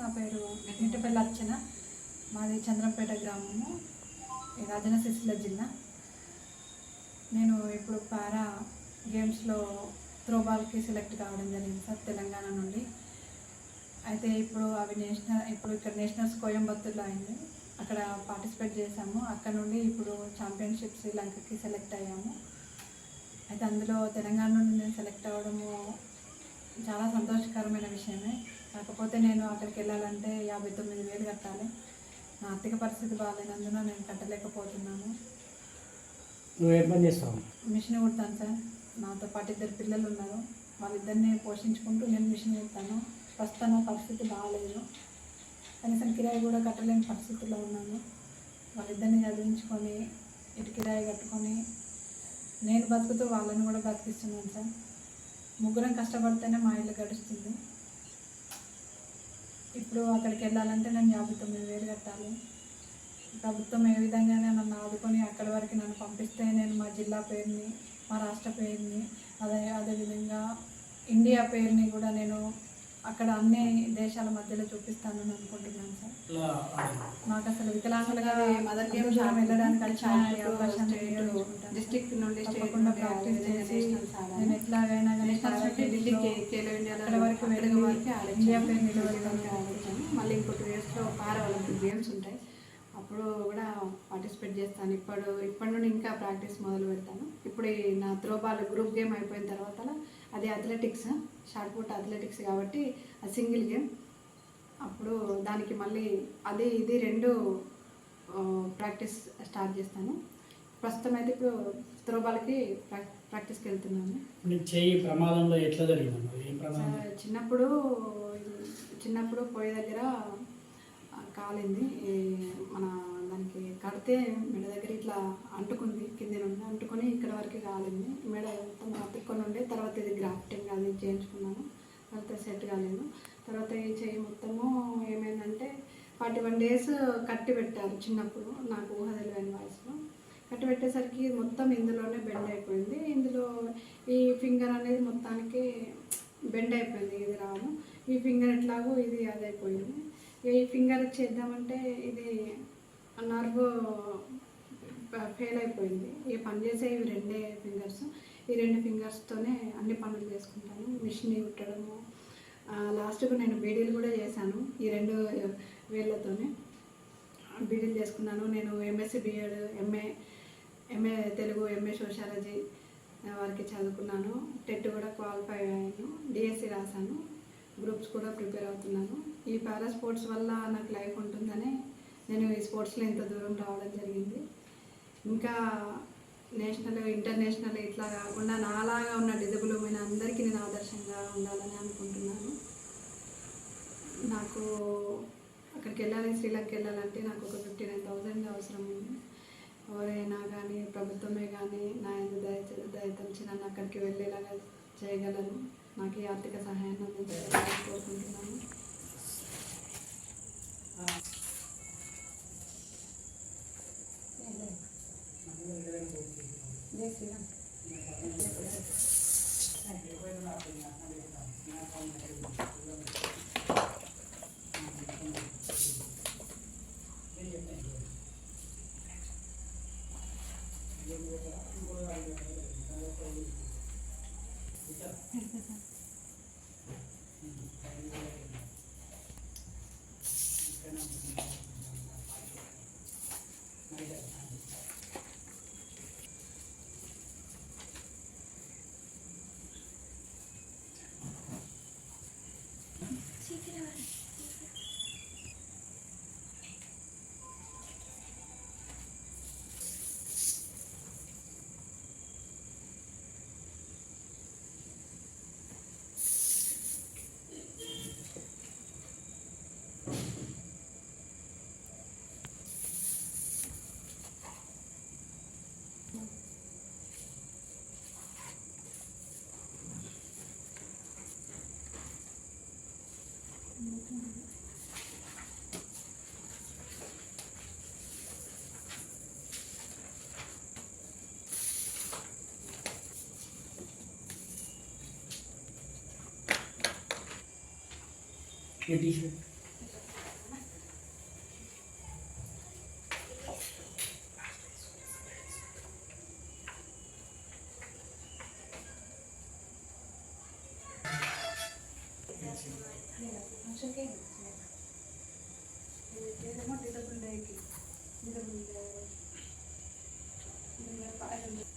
నా పేరు వెగ్నిటిపల్లి అచ్చన్న మాది చంద్రంపేట గ్రామము. రాజన రాజన్న సిరిసిల్ల జిల్లా. నేను ఇప్పుడు పారా గేమ్స్లో త్రోబాల్కి సెలెక్ట్ కావడం జరిగింది సార్ తెలంగాణ నుండి. అయితే ఇప్పుడు అవి నేషనల్ ఇప్పుడు ఇక్కడ నేషనల్స్ కోయంబత్తూర్లో అయింది. అక్కడ పార్టిసిపేట్ చేశాము. అక్కడ నుండి ఇప్పుడు ఛాంపియన్షిప్ శ్రీలంకకి సెలెక్ట్ అయ్యాము. అయితే అందులో తెలంగాణ నుండి నేను సెలెక్ట్ అవ్వడము చాలా సంతోషకరమైన విషయమే. కాకపోతే నేను అక్కడికి వెళ్ళాలంటే యాభై తొమ్మిది వేలు కట్టాలి. నా ఆర్థిక పరిస్థితి బాగాలేనందున నేను కట్టలేకపోతున్నాను. నువ్వు ఏం పని చేస్తావు? మిషన్ కుడతాను సార్. నాతో పాటు ఇద్దరు పిల్లలు ఉన్నారు. వాళ్ళిద్దరిని పోషించుకుంటూ నేను మిషన్ కుడతాను. ప్రస్తుతం నా పరిస్థితి బాగాలేదు. కనీసం కిరాయి కూడా కట్టలేని పరిస్థితిలో ఉన్నాను. వాళ్ళిద్దరిని చదివించుకొని ఇటు కిరాయి కట్టుకొని నేను బతుకుతూ వాళ్ళని కూడా బతికిస్తున్నాను సార్. ముగ్గురం కష్టపడితేనే మా ఇల్లు గడుస్తుంది. ఇప్పుడు అక్కడికి వెళ్ళాలంటే నేను యాభై తొమ్మిది వేలు కట్టాలి. ప్రభుత్వం ఏ విధంగానే నన్ను ఆదుకొని అక్కడి వరకు నన్ను పంపిస్తే నేను మా జిల్లా పేరుని మా రాష్ట్ర పేరుని అదే అదేవిధంగా ఇండియా పేరుని కూడా నేను అక్కడ అన్ని దేశాల మధ్యలో చూపిస్తానని అనుకుంటున్నాను సార్. నాకు అసలు వికలాంగులుగా వెళ్ళడానికి అవకాశం డిస్ట్రిక్ట్ నుండి ప్రాక్టీస్ చేసి నేను ఎట్లాగైనా మళ్ళీ ఇంకో టూ ఇయర్స్లో పారా ఒలింపిక్ గేమ్స్ ఉంటాయి. అప్పుడు కూడా పార్టిసిపేట్ చేస్తాను. ఇప్పుడు ఇప్పటి నుండి ఇంకా ప్రాక్టీస్ మొదలు పెడతాను. ఇప్పుడు ఈ నా త్రోబాల్ గ్రూప్ గేమ్ అయిపోయిన తర్వాత అది అథ్లెటిక్స్ షార్ట్ పుట్ అథ్లెటిక్స్ కాబట్టి అది సింగిల్ గేమ్. అప్పుడు దానికి మళ్ళీ అది ఇది రెండు ప్రాక్టీస్ స్టార్ట్ చేస్తాను. ప్రస్తుతం అయితే ఇప్పుడు త్రోబాల్కి ప్రాక్ ప్రాక్టీస్కి వెళ్తున్నాను చెయ్యి ప్రమాదంలో ఎట్లా జరిగింది ఏం ప్రమాదం? చిన్నప్పుడు చిన్నప్పుడు పొయ్యి దగ్గర కాలింది. మన దానికి కడితే మెడ దగ్గర ఇట్లా అంటుకుంది కింద నుండి అంటుకొని ఇక్కడ వరకు కాలింది. మెడ మొత్తం అతుక్కొని ఉండే తర్వాత ఇది గ్రాఫ్టింగ్ అది చేయించుకున్నాను తర్వాత సెట్ కాలేదు. తర్వాత ఈ చెయ్యి మొత్తము ఏమైందంటే ఫార్టీ వన్ డేస్ కట్టి పెట్టారు చిన్నప్పుడు నాకు ఊహ తెలియని వయసులో కట్టి పెట్టేసరికి మొత్తం ఇందులోనే బెండ్ అయిపోయింది. ఇందులో ఈ ఫింగర్ అనేది మొత్తానికి బెండ్ అయిపోయింది. ఇది రాను ఈ ఫింగర్ ఎట్లాగో ఇది అది అయిపోయింది ఈ ఫింగర్ చేద్దామంటే ఇది నర్వ్ ఫెయిల్ అయిపోయింది. ఈ పని చేసే ఇవి రెండే ఫింగర్స్ ఈ రెండు ఫింగర్స్తోనే అన్ని పనులు చేసుకుంటాను. మిషన్ కుట్టడము. లాస్ట్కు నేను బీడీలు కూడా చేశాను. ఈ రెండు వేళ్ళతోనే. బీడీలు చేసుకున్నాను. నేను MSc BEd MA MA Telugu MA sociology వారికి చదువుకున్నాను. టెట్ కూడా క్వాలిఫై అయ్యాను. డిఎస్సి రాశాను. గ్రూప్స్ కూడా ప్రిపేర్ అవుతున్నాను. ఈ పారా స్పోర్ట్స్ వల్ల నాకు లైఫ్ ఉంటుందని నేను ఈ స్పోర్ట్స్లో ఇంత దూరం రావడం జరిగింది. ఇంకా నేషనల్ ఇంటర్నేషనల్ ఇట్లా కాకుండా నాలాగా ఉన్న డిజబుల్ ఉన్న అందరికీ నేను ఆదర్శంగా ఉండాలని అనుకుంటున్నాను. నాకు అక్కడికి వెళ్ళాలి శ్రీలంక వెళ్ళాలంటే నాకు ఒక ఫిఫ్టీ నైన్ థౌజండ్ అవసరం ఉంది. ఎవరైనా కానీ ప్రభుత్వమే కానీ నా ఎందు దయ దయతలిచి నన్ను అక్కడికి వెళ్ళేలాగా చేయగలను నాకు ఈ ఆర్థిక సహాయాన్ని అందించాలని కోరుకుంటున్నాను. ఈ Entonces. T shirt Ini